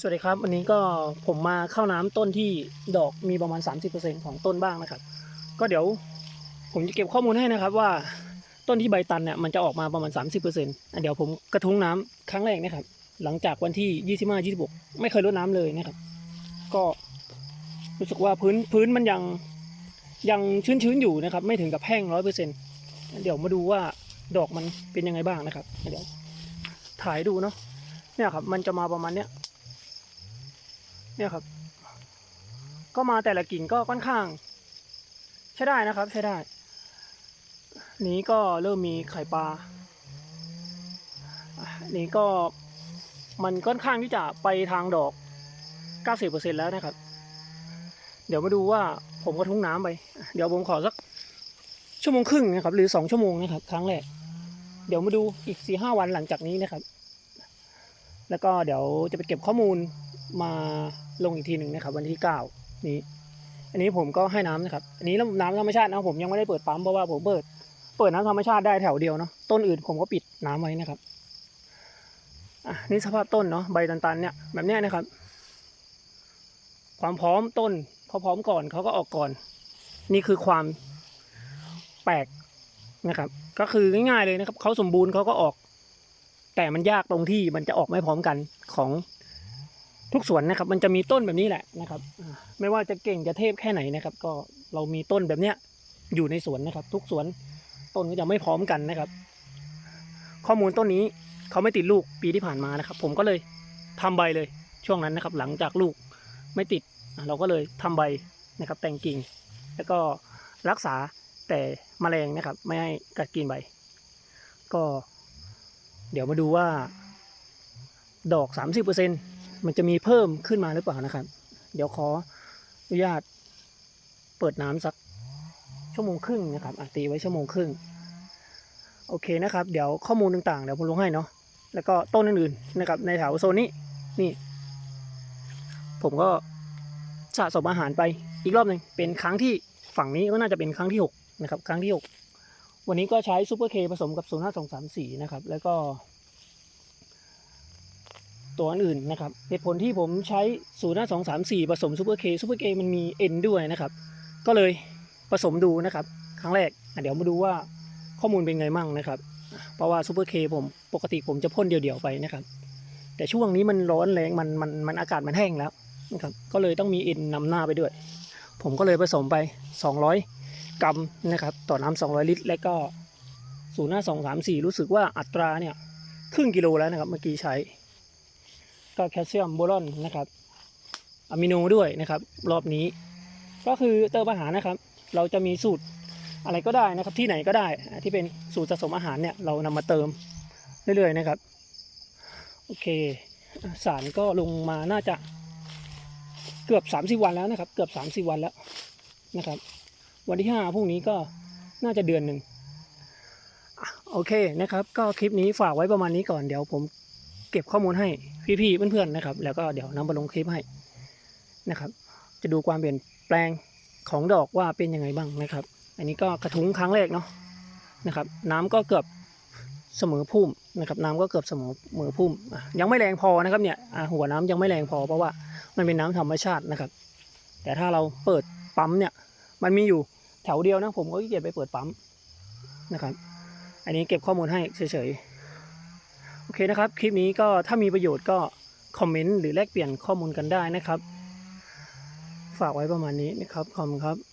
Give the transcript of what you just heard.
สวัสดีครับ วันนี้ก็ผมมาเข้าน้ำต้นที่ดอกมีประมาณ 30%ของต้นบ้างนะครับ ก็เดี๋ยวผมจะเก็บข้อมูลให้นะครับว่าต้นที่ใบตันเนี่ยมันจะออกมาประมาณ 30%อะเดี๋ยวผมกระทุ้งน้ำครั้งแรกนะครับ หลังจากวันที่ 25 26 ไม่เคยรดน้ำเลยนะครับ ก็รู้สึกว่าพื้นพื้นมันยังยังชื้นๆอยู่นะครับ ไม่ถึงกับแห้งร้อยเปอร์เซ็นต์เดี๋ยวมาดูว่าดอกมันเป็นยังไงบ้างนะครับ เดี๋ยวถ่ายดูเนาะเนี่ยครับ มันจะมาประมาณเนี้ย เนี่ยครับ ก็มาแต่ละกิ่งก็ค่อนข้าง ใช้ได้นะครับใช้ได้ นี้ก็เริ่มมีไข่ปลานี้ก็มันค่อนข้างที่จะไปทางดอก 90%แล้วนะครับ เดี๋ยวมาดูว่าผมก็ทุ่งน้ำไป เดี๋ยวผมขอสักชั่วโมงครึ่งนะครับ หรือสองชั่วโมงนะครับ ครั้งแรก เดี๋ยวมาดูอีกสี่ห้าวันหลังจากนี้นะครับ แล้วก็เดี๋ยวจะไปเก็บข้อมูล มาลงอีกทีหนึ่งนะครับ วันที่เก้านี้ อันนี้ผมก็ให้น้ำนะครับ อันนี้น้ำธรรมชาตินะผมยังไม่ได้เปิดปั๊มเพราะว่าผมเปิด เปิดน้ำธรรมชาติได้แถวเดียวเนาะต้นอื่นผมก็ปิดน้ำไว้นะครับอะนี่สภาพต้นเนาะใบตันๆเนี่ยแบบเนี้ยนะครับ ความพร้อมต้นเขาพร้อมก่อนเขาก็ออกก่อน นี่คือความแปลกนะครับ ก็คือง่ายๆเลยนะครับเขาสมบูรณ์เขาก็ออก แต่มันยากตรงที่มันจะออกไม่พร้อมกันของ ทุกสวนนะครับ มันจะมีต้นแบบนี้แหละนะครับ ไม่ว่าจะเก่งจะเทพแค่ไหนนะครับ ก็เรามีต้นแบบเนี้ยอยู่ในสวนนะครับ ทุกสวนต้นก็จะไม่พร้อมกันนะครับ ข้อมูลต้นนี้เขาไม่ติดลูกปีที่ผ่านมานะครับ ผมก็เลยทำใบเลยช่วงนั้นนะครับ หลังจากลูกไม่ติด เราก็เลยทำใบนะครับ แต่งกิ่ง แล้วก็รักษาแต่แมลงนะครับ ไม่ให้กัดกินใบ ก็ เดี๋ยวมาดูว่า ดอก 30% มันจะมีเพิ่มขึ้นมาหรือเปล่านะครับ เดี๋ยวขออนุญาตเปิดน้ำสักชั่วโมงครึ่งนะครับอตีไว้ชั่วโมงครึ่งโอเคนะครับ เดี๋ยวข้อมูลต่างๆเดี๋ยวผมลงให้เนาะแล้วก็ต้นอื่นๆนะครับในแถวโซนนี้นี่ ผมก็สะสมอาหารไปอีกรอบหนึ่งเป็นครั้งที่ฝั่งนี้ก็น่าจะเป็นครั้งที่หกนะครับครั้งที่หกวันนี้ก็ใช้ซูเปอร์เคผสมกับ0 5 2 3 4นะครับแล้วก็ ตัวอื่นนะครับเหตุผลที่ผมใช้0 5 2 3 4 ผสมซูเปอร์เคซูเปอร์เคมันมี N ด้วยนะครับ ก็เลยผสมดูนะครับ ครั้งแรกเดี๋ยวมาดูว่าข้อมูลเป็นไงมั่งนะครับ เพราะว่าซูเปอร์เคผมปกติผมจะพ่นเดี่ยวๆไปนะครับ แต่ช่วงนี้มันร้อนแรงมันมันมันอากาศมันแห้งแล้วนะครับก็เลยต้องมี N นำหน้าไปด้วย ผมก็เลยผสมไป 200 กรัมนะครับต่อน้ำ200 ลิตร และก็0 5 2 3 4 รู้สึกว่าอัตราเนี่ยครึ่งกิโลแล้วนะครับเมื่อกี้ใช้ ก็แคลเซียมโบรอนนะครับอะมิโนด้วยนะครับ รอบนี้ ก็คือเติมอาหารนะครับ เราจะมีสูตรอะไรก็ได้นะครับ ที่ไหนก็ได้ที่เป็นสูตรสะสมอาหารเนี่ยเรานำมาเติมเรื่อยๆนะครับโอเคสารก็ลงมาน่าจะเกือบ 30 วันแล้วนะครับ เกือบ 30 วันแล้วนะครับ วันที่5พรุ่งนี้ก็น่าจะเดือนหนึ่งโอเคนะครับ ก็คลิปนี้ฝากไว้ประมาณนี้ก่อนเดี๋ยวผม เก็บข้อมูลให้พี่ๆเพื่อนๆนะครับ แล้วก็เดี๋ยวนำมาลงคลิปให้นะครับ จะดูความเปลี่ยนแปลงของดอกว่าเป็นยังไงบ้างนะครับ อันนี้ก็กระทุ้งครั้งแรกเนาะนะครับ น้ำก็เกือบเสมอพุ่มนะครับน้ำก็เกือบเสมอเสมอพุ่ม ยังไม่แรงพอนะครับเนี่ยหัวน้ำยังไม่แรงพอเพราะว่ามันเป็นน้ำธรรมชาตินะครับ แต่ถ้าเราเปิดปั๊มเนี่ย มันมีอยู่แถวเดียวนะผมก็ขี้เกียจไปเปิดปั๊มนะครับ อันนี้เก็บข้อมูลให้เฉยๆ โอเคนะครับ คลิปนี้ก็ถ้ามีประโยชน์ก็คอมเมนต์หรือแลกเปลี่ยนข้อมูลกันได้นะครับ ฝากไว้ประมาณนี้นะครับขอบคุณครับ